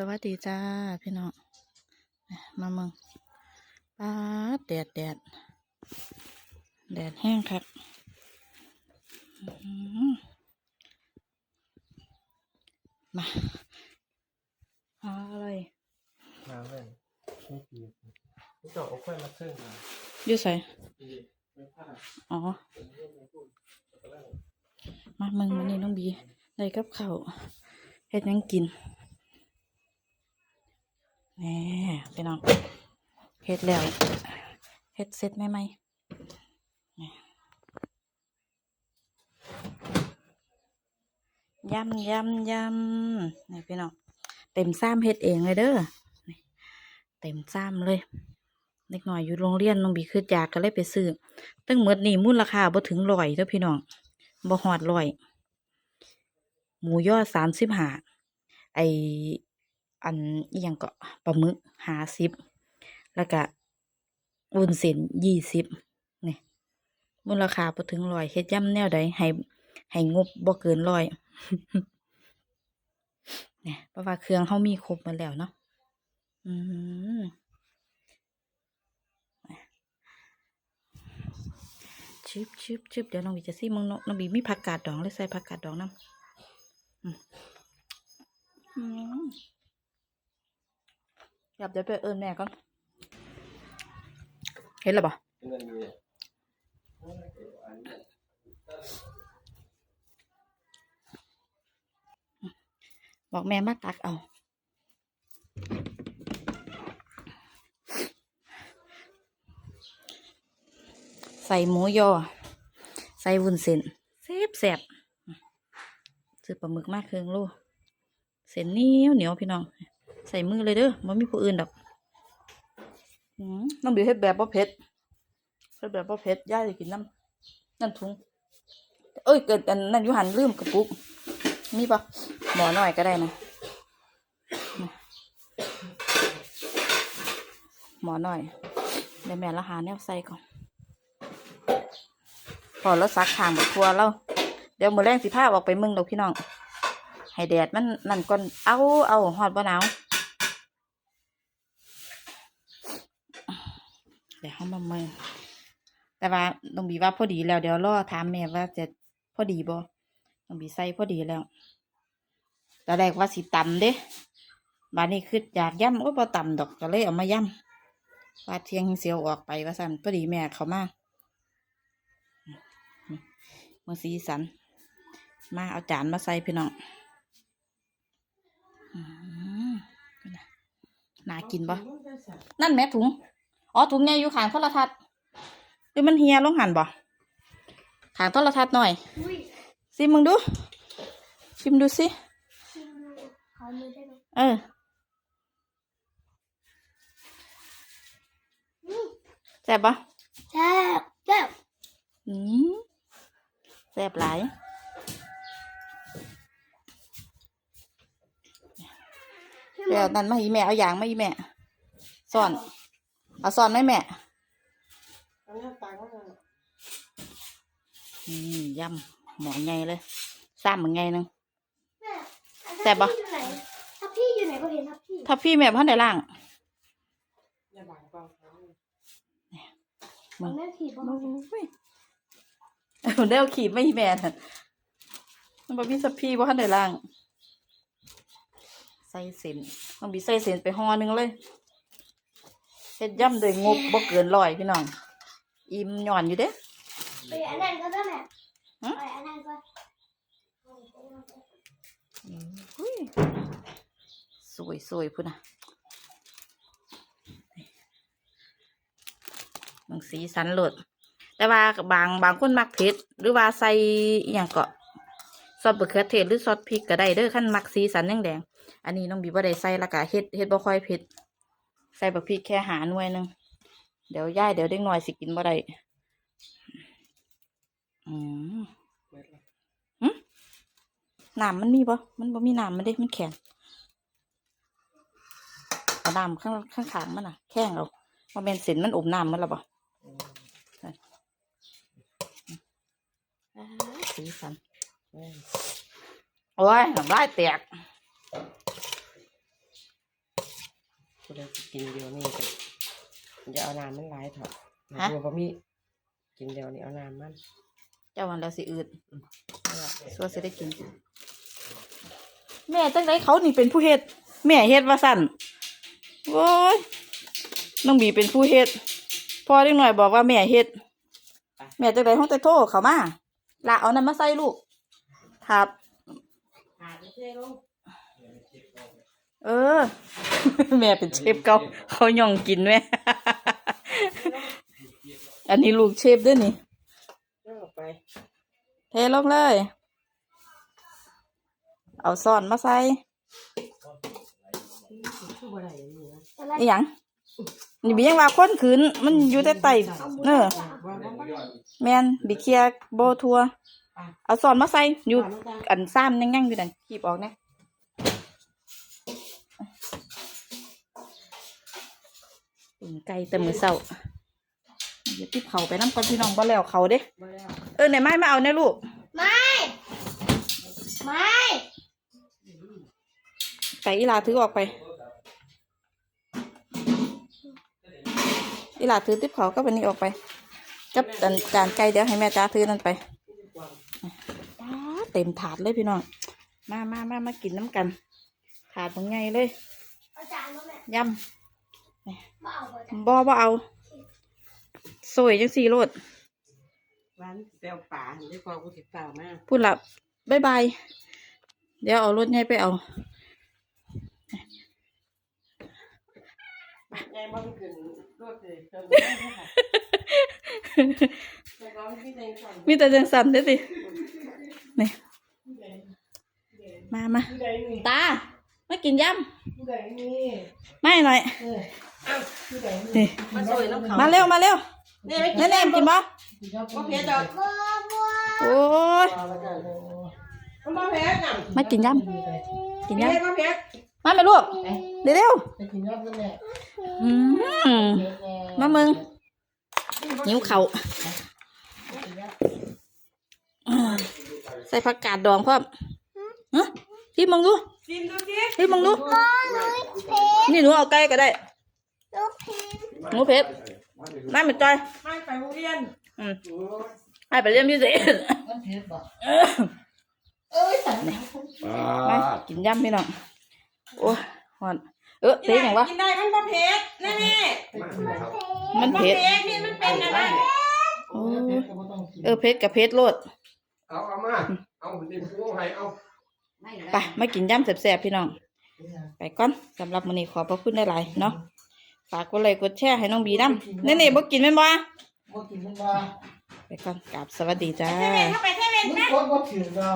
สวัสดีจ้าพี่น้องมาเมืองป้าดแดดแดดแดดแห้งครับอื้อหือมาเอาอะไรมาเลยไม่ปีนี่ก็เอาค่อยมาเครื่องมาอยู่ใส่ปีไม่พลาดอ๋อเป็นเรื่องในพูดแล้วก็มาเมืองมานี่น้องบีได้กับข้าวเฮ็ดหยังกินแห นี่พี่น้องเฮ็ดแล้วเฮ็ดเสร็จไหมไหมแหน่ยำยำยำนี่พี่น้องเต็มซ้ำเฮ็ดเองเลยเด้อเต็มซ้ำเลยเล็กหน่อยอยู่โรงเรียนน้องบีคืออยากก็เลยไปซื้อตั้งหมดนี่มูลค่าบ่ถึงร้อยเด้อพี่น้องบ่หอดร้อย หมูยอสามสิบห้าไอ อันอีหยังก็ปลาหมึกห้าสิบแล้วก็วุ้นเส้นยี่สิบนี่มูลค่าบ่ถึงร้อยเฮ็ดย่ำแนวใดให้ให้งบบ่เกินร้อยเนี่ยเพราะว่าเครื่องเขามีครบหมาแล้วเนาะอืมชิบชิบชิบเดี๋ยวน้องบีจะซี่มึงน้องบีมีผักกาดดองเลยใส่ผักกาดดองน้ำอืม อยากเดี๋ยวไปเอิญแม่ก่อน เห็นแล้วปะเป็นเงินอยู่เนี่ยบอกแม่มาตักเอา ใส่หมูยอ ใส่วุ้นเส้นแซ่บแซ่บซื้อปลาหมึกมากเครื่องโลเส้นเหนียวเหนียวพี่น้อง ใส่มือเลยเด้อมันมีผู้อื่นดอกน้องบิวเฮ็ดแบบบ่เผ็ดเฮ็ดแบบบ่เผ็ดย่าจะกินน้ำนั่นถุงเอ้ยเกิดอันนั่นยูหันลืมกระปุกมีปะหมอหน่อยก็ได้นะหมอหน่อยเดี๋ยวแม่ละหาแนวใส่ก่อนพอแล้วซักทางแบบทัวแล้วเดี๋ยวมือแรงสิผ้าออกไปมึงดอกพี่น้องให้แดดมันนั่นก่อนเอาเอาหอดบ่หนาว เดี๋ยวเขามาเมืองแต่ว่าต้องบีว่าพอดีแล้ว เดี๋ยวรอถามแม่ว่าจะพอดีบ่ต้องบีใส่พอดีแล้วตอนแรกว่าสิตำเด้บานนี้คืออยากย่ำก็พอตำดอกก็เลยเอามาย่ำว่าเที่ยงเสียวออกไปว่าสันพอดีแม่เขามามือสีสัน มาเอาจานมาใส่พี่น้องน่ากินปะนั่นแม่ถุง อ๋อถุงเนี่ยอยู่ขางโทรทัศน์หรือมันเฮียลงหันบ่ขางโทรทัศน์หน่อยอุ้ยซิมมึงดู ชิมดูสิชิมดูขอมือได้ไหมเอออืมแซ่บปะแซ่บแซ่บอืมแซ่บหลายพี่เดี๋ยวนั่นมาอีแม่เอาอย่างมาอีแม่ซ่อน เอาซ่อนไหมแม่อันนี้ตายก็เลยนี่ยำหมอไงเลยซ้ำเหมือนไงนึง แม่แซ่บปะถ้าพี่อยู่ไหนก็เห็นถ้าพี่ถ้าพี่แม่พันในล่าง อย่าบังกล้องเขามันแม่ผีบอกโอ้ยเอาได้เอาขีดไม่แม่น่ะมันบอกพี่สับพี่ว่าพันในล่าง ใส่เส้นต้องบีใส่เส้นไปห่อหนึงเลย เฮ็ดย่ำโดยงบบ่เกินร้อยพี่น้อง อิ่มหย่อนอยู่เด้ไปอันนั้นก็ได้แม่ฮะไปอันนั้นก็อุ้ยสวยสวยพุ่นนะบางสีสันโหลด แต่ว่าบางบางคนมักเผ็ดหรือว่าใส่อหย่างก็ซอสบะเขือเทศหรือซอสพริกก็ได้เด้อขั้นมักสีสันแดงแดงๆอันนี้น้องบีบ่ได้ใส่และกะเฮ็ดเฮ็ดบ่ค่อยเผ็ด ใส่บักพริกแค่หาหน่วยหนึงเดี๋ยวย่ายเดี๋ยวเด็กหน่อยสิกินบ่ได้อืมเปิดแล้วน้ำมันมีปะมันบ่มีน้ำมันเด้มันแข็งเอาน้ำข้างข้างขางมันอะ แข็งเอาว่าเป็นส้นมันอมน้ำมันและบ่อืมอ่าสีสันอืมโอ้ยน้ำลายแตก กูเลยกินเดียวนี่แต่อย่าเอาน้ำมันหลายเถอะฮะกลัวบ่มีกินเดียวนี่เอาน้ำมันเจ้าวันแล้วสิอืดสัวสิได้กิน แม่ตั้งแต่เขานี่เป็นผู้เฮ็ด แม่เฮ็ดว่าสั่นโว้ยน้องบีเป็นผู้เฮ็ดพอเล็กหน่อยบอกว่าแม่เฮ็ด แม่ตั้งแต่ห้องแต่โทรเขามาลาเอานั้นมาใส่ลูกครับ หาเท่ลง เออ แม่เป็นเชฟเก่าเขาย่องกินแม่ อันนี้ลูกเชฟด้วยนี่เลิกไปเทลงเลย เอาซ่อนมาใส่คือบ่ได้นี่นะอหยังนี่บียังว่าค้นขืนมันอยู่แต่ไตเนอว่าบ่บ่ได้แมนบีเคลียร์โบทัว เอาซ่อนมาใส่อยู่อันซ้ำยังยังอยู่นั่นขีบออกนะ ปิ่งไก่แต่มือเศร้าเดี๋ยวที่เผาไปน้ำก่อนพี่น้องบ่แล้วเขาเด้บ่ได้เออไหนไม้มาเอาเนี่ยลูกไม่ไม่ไก่อีหลาถือออกไปอีหลาถือติ๊บเขาก็เป็นนี้ออกไปกับจานจานไก่เดี๋ยวให้แม่จ้าถือนั่นไปป๊าดเต็มถาดเลยพี่น้องมามามามากินน้ำกัน ถาดมันไงเลยเอาจานมาแม่ยมาเอาไปำ บ่บ่เอาสวยจังสี่โลดร้านแปลวป่าเดี๋ยวพอกูติดตามมาพูดละบายบาย เดี๋ยวเอารถใหญ่ไปเอายายบ่มีขึ้นรถเลยเติมแต่ก็มีแต่สั่นมีแต่จังสันเด้อสินี่มามาผู้ใดนี่ตา มากินยผู้ใดนี่ำไม่หน่อยเอออ้าวผู้ใดนี่นี่มาสวยน้ำเขามาเร็วมาเร็วนี่ไม่กิแน่แน่กินบ่บ่เผ็ดดอกบัวบัวโอ้ยมันบ่เผ็ดน่ะมากินยำกินยเผ็ดบ่เผ็ดำมาไหมลูกเร็วเร็วไปกินยอดกันแหละๆอืมมามึงหิวเขาวอ่าใส่ผักกาดดองพร้อม ฮะพี่มึงดูกินดูสิพี่มึงดูก็นุ้ยเพชรนี่หนูเอาไก่ก็ได้ลูกเพชรหนูเพชรไม่เหมือนจอยไม่ไปโรงเรียนอืมให้ไปเรียนพิเศษมันเผ็ดบ่เอ้ยสั่นมากินยำพี่น้องโอ้ยหอนเออเตะอย่างวะกินได้มันบ่เผ็ดแน่มันๆบ่เผ็ดเผ็ดนี่มันเป็นอะไรโอ้เผ็ยดก็บ่ต้องกินเออเพชรกับเพชรโลดเอาเอามาเอาดินพูให้เอา ไปมากินยำแซ่บๆพี่น้อง ไปก่อนสำหรับมื้อนี้ขอบพระคุณหลายๆเนาะฝากกดไลค์กดแชร์ให้น้องบีนำเน่ๆบ่กินแม่นบ่บ่กินมันบ่ไปก่อนกราบสวัสดีจ้าเข้าไปเทเว่นมึงกดบ่ถึงดอก